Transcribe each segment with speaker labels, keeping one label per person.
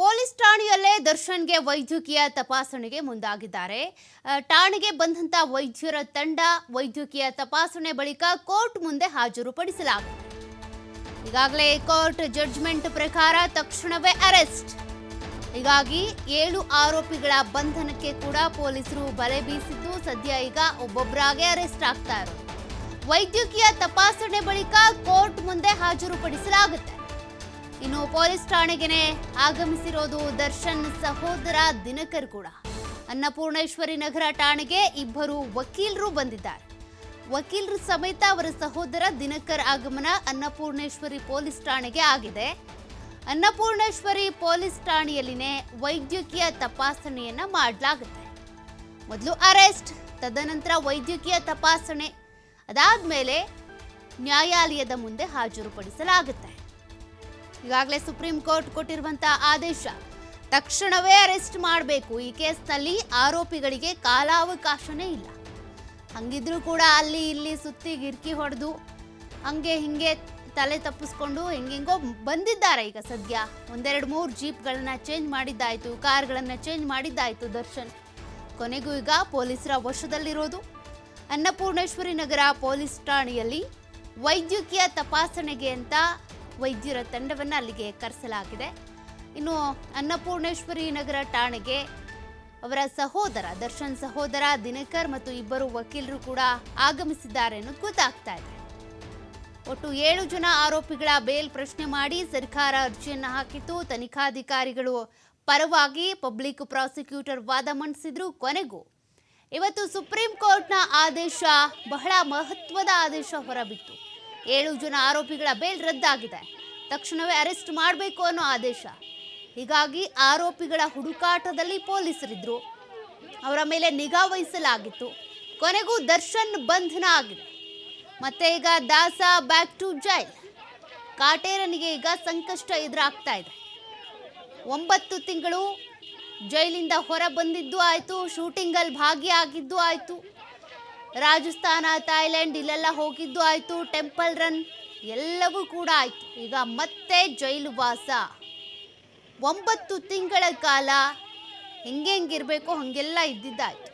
Speaker 1: Police ಠಾಣೆಯಲ್ಲೇ ದರ್ಶನ್ಗೆ ವೈದ್ಯಕೀಯ ತಪಾಸಣೆಗೆ ಮುಂದಾಗಿದ್ದಾರೆ. ಠಾಣೆಗೆ ಬಂದಂತ ವೈದ್ಯರ ತಂಡ ವೈದ್ಯಕೀಯ ತಪಾಸಣೆ ಬಳಿಕ ಕೋರ್ಟ್ ಮುಂದೆ ಹಾಜರುಪಡಿಸಲಾಗಿದೆ ಈಗಾಗಲೇ ಕೋರ್ಟ್ ಜಡ್ಜ್ಮೆಂಟ್ ಪ್ರಕಾರ ತಕ್ಷಣವೇ ಅರೆಸ್ಟ್. ಹೀಗಾಗಿ ಏಳು ಆರೋಪಿಗಳ ಬಂಧನಕ್ಕೆ ಕೂಡ ಪೊಲೀಸರು ಬಲೆ ಬೀಸಿದ್ದು ಸದ್ಯ ಈಗ ಒಬ್ಬೊಬ್ಬರಾಗೆ ಅರೆಸ್ಟ್ ಆಗ್ತಾ ವೈದ್ಯಕೀಯ ತಪಾಸಣೆ ಬಳಿಕ ಕೋರ್ಟ್ ಮುಂದೆ ಹಾಜರುಪಡಿಸಲಾಗುತ್ತೆ. ಇನ್ನು ಪೊಲೀಸ್ ಠಾಣೆಗೆನೆ ಆಗಮಿಸಿರೋದು ದರ್ಶನ್ ಸಹೋದರ ದಿನಕರ್ ಕೂಡ. ಅನ್ನಪೂರ್ಣೇಶ್ವರಿ ನಗರ ಠಾಣೆಗೆ ಇಬ್ಬರು ವಕೀಲರು ಬಂದಿದ್ದಾರೆ. ವಕೀಲರು ಸಮೇತ ಅವರ ಸಹೋದರ ದಿನಕರ್ ಆಗಮನ ಅನ್ನಪೂರ್ಣೇಶ್ವರಿ ಪೊಲೀಸ್ ಠಾಣೆಗೆ ಆಗಿದೆ. ಅನ್ನಪೂರ್ಣೇಶ್ವರಿ ಪೊಲೀಸ್ ಠಾಣೆಯಲ್ಲಿನೇ ವೈದ್ಯಕೀಯ ತಪಾಸಣೆಯನ್ನ ಮಾಡಲಾಗುತ್ತೆ. ಮೊದಲು ಅರೆಸ್ಟ್, ತದನಂತರ ವೈದ್ಯಕೀಯ ತಪಾಸಣೆ ಅದಾದ ಮೇಲೆ ನ್ಯಾಯಾಲಯದ ಮುಂದೆ ಹಾಜರುಪಡಿಸಲಾಗುತ್ತೆ. ಈಗಾಗಲೇ ಸುಪ್ರೀಂ ಕೋರ್ಟ್ ಕೊಟ್ಟಿರುವಂತಹ ಆದೇಶ. ತಕ್ಷಣವೇ ಅರೆಸ್ಟ್ ಮಾಡಬೇಕು. ಈ ಕೇಸ್ನಲ್ಲಿ ಆರೋಪಿಗಳಿಗೆ ಕಾಲಾವಕಾಶನೇ ಇಲ್ಲ. ಹಂಗಿದ್ರೂ ಕೂಡ ಅಲ್ಲಿ ಇಲ್ಲಿ ಸುತ್ತಿ ಗಿರ್ಕಿ ಹೊಡೆದು ಹಂಗೆ ಹಿಂಗೆ ತಲೆ ತಪ್ಪಿಸ್ಕೊಂಡು ಹೆಂಗೆಂಗೋ ಬಂದಿದ್ದಾರೆ ಈಗ ಸದ್ಯ. ಒಂದೆರಡು ಮೂರು ಜೀಪ್ಗಳನ್ನು ಚೇಂಜ್ ಮಾಡಿದ್ದಾಯ್ತು, ಕಾರ್ಗಳನ್ನು ಚೇಂಜ್ ಮಾಡಿದ್ದಾಯ್ತು ದರ್ಶನ್. ಕೊನೆಗೂ ಈಗ ಪೊಲೀಸರ ವಶದಲ್ಲಿರೋದು. ಅನ್ನಪೂರ್ಣೇಶ್ವರಿ ನಗರ ಪೊಲೀಸ್ ಠಾಣೆಯಲ್ಲಿ ವೈದ್ಯಕೀಯ ತಪಾಸಣೆಗೆ ಅಂತ ವೈದ್ಯರ ತಂಡವನ್ನು ಅಲ್ಲಿಗೆ ಕರೆಸಲಾಗಿದೆ. ಇನ್ನು ಅನ್ನಪೂರ್ಣೇಶ್ವರಿ ನಗರ ಠಾಣೆಗೆ ಅವರ ಸಹೋದರ, ದರ್ಶನ್ ಸಹೋದರ ದಿನಕರ್ ಮತ್ತು ಇಬ್ಬರು ವಕೀಲರು ಕೂಡ ಆಗಮಿಸಿದ್ದಾರೆ ಅನ್ನೋದು ಗೊತ್ತಾಗ್ತಾ ಇದೆ. ಒಟ್ಟು ಏಳು ಜನ ಆರೋಪಿಗಳ ಬೇಲ್ ಪ್ರಶ್ನೆ ಮಾಡಿ ಸರ್ಕಾರ ಅರ್ಜಿಯನ್ನು ಹಾಕಿತ್ತು. ತನಿಖಾಧಿಕಾರಿಗಳು ಪರವಾಗಿ ಪಬ್ಲಿಕ್ ಪ್ರಾಸಿಕ್ಯೂಟರ್ ವಾದ ಮಂಡಿಸಿದ್ರು. ಕೊನೆಗೂ ಇವತ್ತು ಸುಪ್ರೀಂ ಕೋರ್ಟ್ನ ಆದೇಶ ಬಹಳ ಮಹತ್ವದ ಆದೇಶ ಹೊರಬಿತ್ತು. ಏಳು ಜನ ಆರೋಪಿಗಳ ಬೇಲ್ ರದ್ದಾಗಿದೆ. ತಕ್ಷಣವೇ ಅರೆಸ್ಟ್ ಮಾಡಬೇಕು ಅನ್ನೋ ಆದೇಶ. ಹೀಗಾಗಿ ಆರೋಪಿಗಳ ಹುಡುಕಾಟದಲ್ಲಿ ಪೊಲೀಸರಿದ್ದರು ಅವರ ಮೇಲೆ ನಿಗಾ ವಹಿಸಲಾಗಿತ್ತು. ಕೊನೆಗೂ ದರ್ಶನ್ ಬಂಧನ ಆಗಿದೆ. ಮತ್ತೆ ಈಗ ದಾಸ ಬ್ಯಾಕ್ ಟು ಜೈಲ್. ಕಾಟೇರನಿಗೆ ಈಗ ಸಂಕಷ್ಟ ಎದುರಾಗ್ತಾ ಇದೆ. ಒಂಬತ್ತು ತಿಂಗಳು ಜೈಲಿಂದ ಹೊರ ಬಂದಿದ್ದು ಆಯಿತು, ಶೂಟಿಂಗಲ್ಲಿ ಭಾಗಿಯಾಗಿದ್ದು ಆಯಿತು. ರಾಜಸ್ಥಾನ, ಥಾಯ್ಲೆಂಡ್ ಇಲ್ಲೆಲ್ಲ ಹೋಗಿದ್ದು ಆಯಿತು, ಟೆಂಪಲ್ ರನ್ ಎಲ್ಲವೂ ಕೂಡ ಆಯಿತು. ಈಗ ಮತ್ತೆ ಜೈಲು ವಾಸ. ಒಂಬತ್ತು ತಿಂಗಳ ಕಾಲ ಹೆಂಗೆ ಹೆಂಗಿರಬೇಕು ಹಾಗೆಲ್ಲ ಇದ್ದಿದ್ದಾಯಿತು.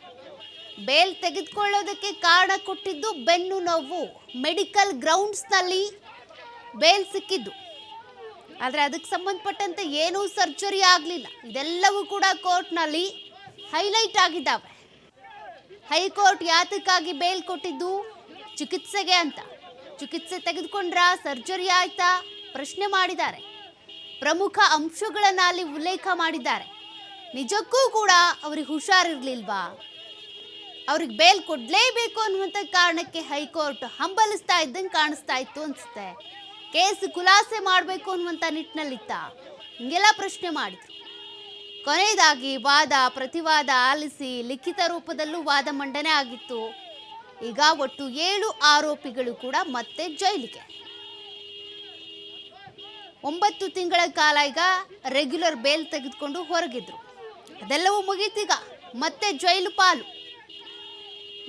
Speaker 1: ಬೇಲ್ ತೆಗೆದುಕೊಳ್ಳೋದಕ್ಕೆ ಕಾರಣ ಕೊಟ್ಟಿದ್ದು ಬೆನ್ನು ನೋವು. ಮೆಡಿಕಲ್ ಗ್ರೌಂಡ್ಸ್ನಲ್ಲಿ ಬೇಲ್ ಸಿಕ್ಕಿದ್ದು. ಆದರೆ ಅದಕ್ಕೆ ಸಂಬಂಧಪಟ್ಟಂತೆ ಏನೂ ಸರ್ಜರಿ ಆಗಲಿಲ್ಲ. ಇದೆಲ್ಲವೂ ಕೂಡ ಕೋರ್ಟ್ನಲ್ಲಿ ಹೈಲೈಟ್ ಆಗಿದ್ದಾವೆ. ಹೈಕೋರ್ಟ್ ಯಾತಕ್ಕಾಗಿ ಬೇಲ್ ಕೊಟ್ಟಿದ್ದು? ಚಿಕಿತ್ಸೆಗೆ ಅಂತ. ಚಿಕಿತ್ಸೆ ತೆಗೆದುಕೊಂಡ್ರ? ಸರ್ಜರಿ ಆಯ್ತಾ? ಪ್ರಶ್ನೆ ಮಾಡಿದ್ದಾರೆ. ಪ್ರಮುಖ ಅಂಶಗಳನ್ನ ಅಲ್ಲಿ ಉಲ್ಲೇಖ ಮಾಡಿದ್ದಾರೆ. ನಿಜಕ್ಕೂ ಕೂಡ ಅವ್ರಿಗೆ ಹುಷಾರಿರ್ಲಿಲ್ವಾ? ಅವ್ರಿಗೆ ಬೇಲ್ ಕೊಡಲೇಬೇಕು ಅನ್ನುವಂಥ ಕಾರಣಕ್ಕೆ ಹೈಕೋರ್ಟ್ ಹಂಬಲಿಸ್ತಾ ಇದ್ದಂಗೆ ಕಾಣಿಸ್ತಾ ಇತ್ತು ಅನ್ಸುತ್ತೆ. ಕೇಸ್ ಖುಲಾಸೆ ಮಾಡಬೇಕು ಅನ್ನುವಂಥ ನಿಟ್ಟಿನಲ್ಲಿತ್ತ ಹಿಂಗೆಲ್ಲ ಪ್ರಶ್ನೆ ಮಾಡಿದ್ರು. ಕೊನೆಯದಾಗಿ ವಾದ, ಪ್ರತಿವಾದ ಆಲಿಸಿ ಲಿಖಿತ ರೂಪದಲ್ಲೂ ವಾದ ಮಂಡನೆ ಆಗಿತ್ತು. ಈಗ ಒಟ್ಟು ಏಳು ಆರೋಪಿಗಳು ಕೂಡ ಮತ್ತೆ ಜೈಲಿಗೆ. ಒಂಬತ್ತು ತಿಂಗಳ ಕಾಲ ಈಗ ರೆಗ್ಯುಲರ್ ಬೇಲ್ ತೆಗೆದುಕೊಂಡು ಹೊರಗಿದ್ರು. ಅದೆಲ್ಲವೂ ಮುಗೀತೀಗ ಮತ್ತೆ ಜೈಲು ಪಾಲು.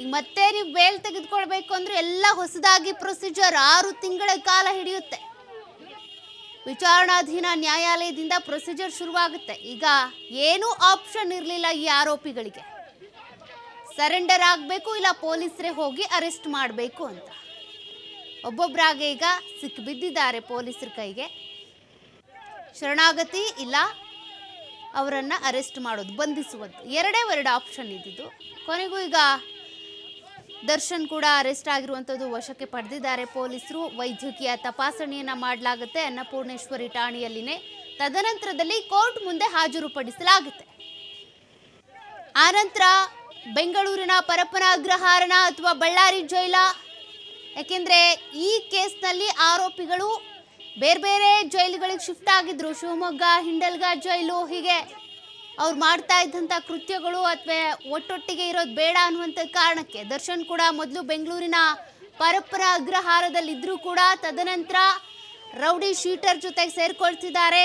Speaker 1: ಈಗ ಮತ್ತೆ ನೀವು ಬೇಲ್ ತೆಗೆದುಕೊಳ್ಬೇಕು ಅಂದ್ರೆ ಎಲ್ಲ ಹೊಸದಾಗಿ ಪ್ರೊಸೀಜರ್ ಆರು ತಿಂಗಳ ಕಾಲ ಹಿಡಿಯುತ್ತೆ. ವಿಚಾರಣಾಧೀನ ನ್ಯಾಯಾಲಯದಿಂದ ಪ್ರೊಸೀಜರ್ ಶುರುವಾಗುತ್ತೆ. ಈಗ ಏನೂ ಆಪ್ಷನ್ ಇರಲಿಲ್ಲ ಈ ಆರೋಪಿಗಳಿಗೆ. ಸರೆಂಡರ್ ಆಗಬೇಕು ಇಲ್ಲ ಪೊಲೀಸರೇ ಹೋಗಿ ಅರೆಸ್ಟ್ ಮಾಡಬೇಕು ಅಂತ. ಒಬ್ಬೊಬ್ಬರಾಗೆ ಈಗ ಸಿಕ್ಕಿಬಿದ್ದಿದ್ದಾರೆ ಪೊಲೀಸರ ಕೈಗೆ. ಶರಣಾಗತಿ ಇಲ್ಲ. ಅವರನ್ನು ಅರೆಸ್ಟ್ ಮಾಡೋದು ಬಂಧಿಸುವಂಥ ಎರಡೇ ಎರಡು ಆಪ್ಷನ್ ಇದ್ದಿದ್ದು. ಕೊನೆಗೂ ಈಗ ದರ್ಶನ್ ಕೂಡ ಅರೆಸ್ಟ್ ಆಗಿರುವಂಥದ್ದು ವಶಕ್ಕೆ ಪಡೆದಿದ್ದಾರೆ. ಪೊಲೀಸರು ವೈದ್ಯಕೀಯ ತಪಾಸಣೆಯನ್ನ ಮಾಡಲಾಗುತ್ತೆ ಅನ್ನಪೂರ್ಣೇಶ್ವರಿ ಠಾಣೆಯಲ್ಲಿನೇ. ತದನಂತರದಲ್ಲಿ ಕೋರ್ಟ್ ಮುಂದೆ ಹಾಜರುಪಡಿಸಲಾಗುತ್ತೆ. ಆನಂತರ ಬೆಂಗಳೂರಿನ ಪರಪ್ಪನ ಅಗ್ರಹಾರಣ ಅಥವಾ ಬಳ್ಳಾರಿ ಜೈಲ. ಯಾಕೆಂದ್ರೆ ಈ ಕೇಸ್ನಲ್ಲಿ ಆರೋಪಿಗಳು ಬೇರೆ ಬೇರೆ ಜೈಲುಗಳಿಗೆ ಶಿಫ್ಟ್ ಆಗಿದ್ರು. ಶಿವಮೊಗ್ಗ, ಹಿಂಡಲ್ಗ ಜೈಲು ಹೀಗೆ. ಅವ್ರು ಮಾಡ್ತಾ ಇದ್ದಂಥ ಕೃತ್ಯಗಳು ಅಥವಾ ಒಟ್ಟೊಟ್ಟಿಗೆ ಇರೋದು ಬೇಡ ಅನ್ನುವಂಥ ಕಾರಣಕ್ಕೆ ದರ್ಶನ್ ಕೂಡ ಮೊದಲು ಬೆಂಗಳೂರಿನ ಪರಪರ ಅಗ್ರಹಾರದಲ್ಲಿದ್ದರೂ ಕೂಡ ತದನಂತರ ರೌಡಿ ಶೀಟರ್ ಜೊತೆಗೆ ಸೇರ್ಕೊಳ್ತಿದ್ದಾರೆ.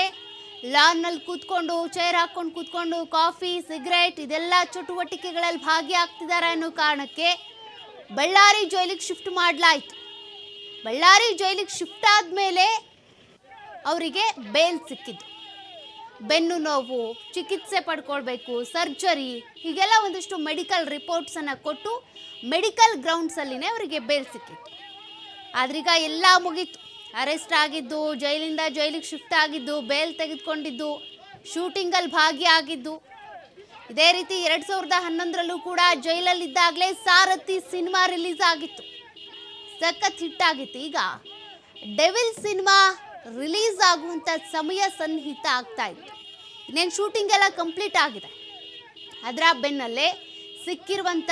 Speaker 1: ಲಾನ್ನಲ್ಲಿ ಕೂತ್ಕೊಂಡು, ಚೇರ್ ಹಾಕ್ಕೊಂಡು ಕೂತ್ಕೊಂಡು, ಕಾಫಿ, ಸಿಗರೇಟ್ ಇದೆಲ್ಲ ಚಟುವಟಿಕೆಗಳಲ್ಲಿ ಭಾಗಿಯಾಗ್ತಿದ್ದಾರೆ ಅನ್ನೋ ಕಾರಣಕ್ಕೆ ಬಳ್ಳಾರಿ ಜೈಲಿಗೆ ಶಿಫ್ಟ್ ಮಾಡಲಾಯಿತು. ಬಳ್ಳಾರಿ ಜೈಲಿಗೆ ಶಿಫ್ಟ್ ಆದಮೇಲೆ ಅವರಿಗೆ ಬೇಲ್ ಸಿಕ್ಕಿದ್ದು. ಬೆನ್ನು ನೋವು, ಚಿಕಿತ್ಸೆ ಪಡ್ಕೊಳ್ಬೇಕು, ಸರ್ಜರಿ, ಹೀಗೆಲ್ಲ ಒಂದಿಷ್ಟು ಮೆಡಿಕಲ್ ರಿಪೋರ್ಟ್ಸನ್ನು ಕೊಟ್ಟು ಮೆಡಿಕಲ್ ಗ್ರೌಂಡ್ಸಲ್ಲಿನೇ ಅವರಿಗೆ ಬೇಲ್ ಸಿಕ್ಕಿತ್ತು. ಆದ್ರೀಗ ಎಲ್ಲ ಮುಗೀತು. ಅರೆಸ್ಟ್ ಆಗಿದ್ದು, ಜೈಲಿಂದ ಜೈಲಿಗೆ ಶಿಫ್ಟ್ ಆಗಿದ್ದು ಬೇಲ್ ತೆಗೆದುಕೊಂಡಿದ್ದು ಶೂಟಿಂಗಲ್ಲಿ ಭಾಗಿಯಾಗಿದ್ದು ಇದೇ ರೀತಿ ಎರಡು ಸಾವಿರದ ಹನ್ನೊಂದರಲ್ಲೂ ಕೂಡ ಜೈಲಲ್ಲಿದ್ದಾಗಲೇ ಸಾರಥಿ ಸಿನಿಮಾ ರಿಲೀಸ್ ಆಗಿತ್ತು. ಸಖತ್ ಹಿಟ್ ಆಗಿತ್ತು. ಈಗ ಡೆವಿಲ್ ಸಿನಿಮಾ ರಿಲೀಸ್ ಆಗುವಂಥ ಸಮಯ ಸನ್ನಿಹಿತ ಆಗ್ತಾ ಇತ್ತು. ಇನ್ನೇನು ಶೂಟಿಂಗ್ ಎಲ್ಲ ಕಂಪ್ಲೀಟ್ ಆಗಿದೆ. ಅದರ ಬೆನ್ನಲ್ಲೇ ಸಿಕ್ಕಿರುವಂಥ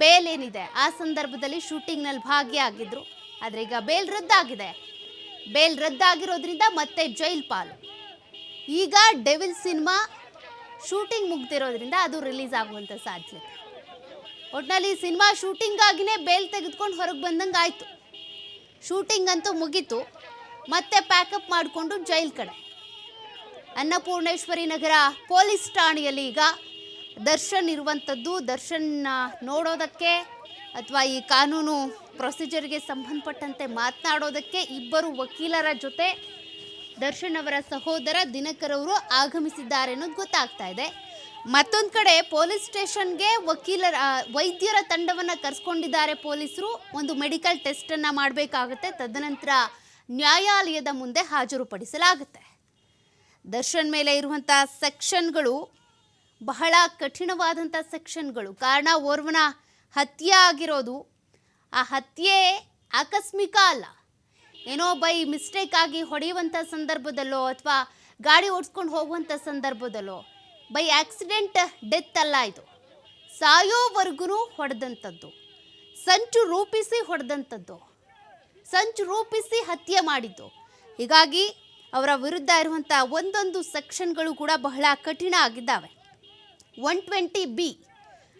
Speaker 1: ಬೇಲ್ ಏನಿದೆ ಆ ಸಂದರ್ಭದಲ್ಲಿ ಶೂಟಿಂಗ್ನಲ್ಲಿ ಭಾಗಿಯಾಗಿದ್ರು. ಆದರೆ ಈಗ ಬೇಲ್ ರದ್ದಾಗಿದೆ. ಬೇಲ್ ರದ್ದಾಗಿರೋದ್ರಿಂದ ಮತ್ತೆ ಜೈಲ್ ಪಾಲು. ಈಗ ಡೆವಿಲ್ ಸಿನಿಮಾ ಶೂಟಿಂಗ್ ಮುಗ್ದಿರೋದ್ರಿಂದ ಅದು ರಿಲೀಸ್ ಆಗುವಂಥ ಸಾಧ್ಯತೆ. ಒಟ್ನಲ್ಲಿ ಸಿನಿಮಾ ಶೂಟಿಂಗಾಗಿನೇ ಬೇಲ್ ತೆಗೆದುಕೊಂಡು ಹೊರಗೆ ಬಂದಂಗೆ ಆಯಿತು ಶೂಟಿಂಗ್ ಅಂತೂ ಮುಗೀತು. ಮತ್ತೆ ಪ್ಯಾಕಪ್ ಮಾಡಿಕೊಂಡು ಜೈಲ್ ಕಡೆ. ಅನ್ನಪೂರ್ಣೇಶ್ವರಿ ನಗರ ಪೊಲೀಸ್ ಠಾಣೆಯಲ್ಲಿ ಈಗ ದರ್ಶನ್ ಇರುವಂಥದ್ದು. ದರ್ಶನ್ ನೋಡೋದಕ್ಕೆ ಅಥವಾ ಈ ಕಾನೂನು ಪ್ರೊಸೀಜರ್ಗೆ ಸಂಬಂಧಪಟ್ಟಂತೆ ಮಾತನಾಡೋದಕ್ಕೆ ಇಬ್ಬರು ವಕೀಲರ ಜೊತೆ ದರ್ಶನ್ ಅವರ ಸಹೋದರ ದಿನಕರ್ ಅವರು ಆಗಮಿಸಿದ್ದಾರೆ ಅನ್ನೋದು ಗೊತ್ತಾಗ್ತಾ ಇದೆ. ಮತ್ತೊಂದು ಕಡೆ ಪೊಲೀಸ್ ಸ್ಟೇಷನ್ಗೆ ವಕೀಲರ ವೈದ್ಯರ ತಂಡವನ್ನು ಕರೆಸ್ಕೊಂಡಿದ್ದಾರೆ ಪೊಲೀಸರು. ಒಂದು ಮೆಡಿಕಲ್ ಟೆಸ್ಟನ್ನು ಮಾಡಬೇಕಾಗುತ್ತೆ. ತದನಂತರ ನ್ಯಾಯಾಲಯದ ಮುಂದೆ ಹಾಜರುಪಡಿಸಲಾಗುತ್ತೆ. ದರ್ಶನ್ ಮೇಲೆ ಇರುವಂಥ ಸೆಕ್ಷನ್ಗಳು, ಬಹಳ ಕಠಿಣವಾದಂಥ ಸೆಕ್ಷನ್ಗಳು. ಕಾರಣ ಓರ್ವನ ಹತ್ಯೆ ಆಗಿರೋದು. ಆ ಹತ್ಯೆ ಆಕಸ್ಮಿಕ ಅಲ್ಲ. ಏನೋ ಬೈ ಮಿಸ್ಟೇಕ್ ಆಗಿ ಹೊಡೆಯುವಂಥ ಸಂದರ್ಭದಲ್ಲೋ ಅಥವಾ ಗಾಡಿ ಓಡಿಸ್ಕೊಂಡು ಹೋಗುವಂಥ ಸಂದರ್ಭದಲ್ಲೋ ಬೈ ಆಕ್ಸಿಡೆಂಟ್ ಡೆತ್ ಅಲ್ಲ ಇದು. ಸಾಯೋವರೆಗೂ ಹೊಡೆದಂಥದ್ದು. ಸಂಚು ರೂಪಿಸಿ ಹೊಡೆದಂಥದ್ದು. ಸಂಚು ರೂಪಿಸಿ ಹತ್ಯೆ ಮಾಡಿದ್ದು. ಹೀಗಾಗಿ ಅವರ ವಿರುದ್ಧ ಇರುವಂಥ ಒಂದೊಂದು ಸೆಕ್ಷನ್ಗಳು ಕೂಡ ಬಹಳ ಕಠಿಣ ಆಗಿದ್ದಾವೆ. ಒನ್ ಟ್ವೆಂಟಿ ಬಿ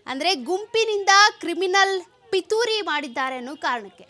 Speaker 1: ಅಂದರೆ ಗುಂಪಿನಿಂದ ಕ್ರಿಮಿನಲ್ ಪಿತೂರಿ ಮಾಡಿದ್ದಾರೆ ಅನ್ನೋ ಕಾರಣಕ್ಕೆ.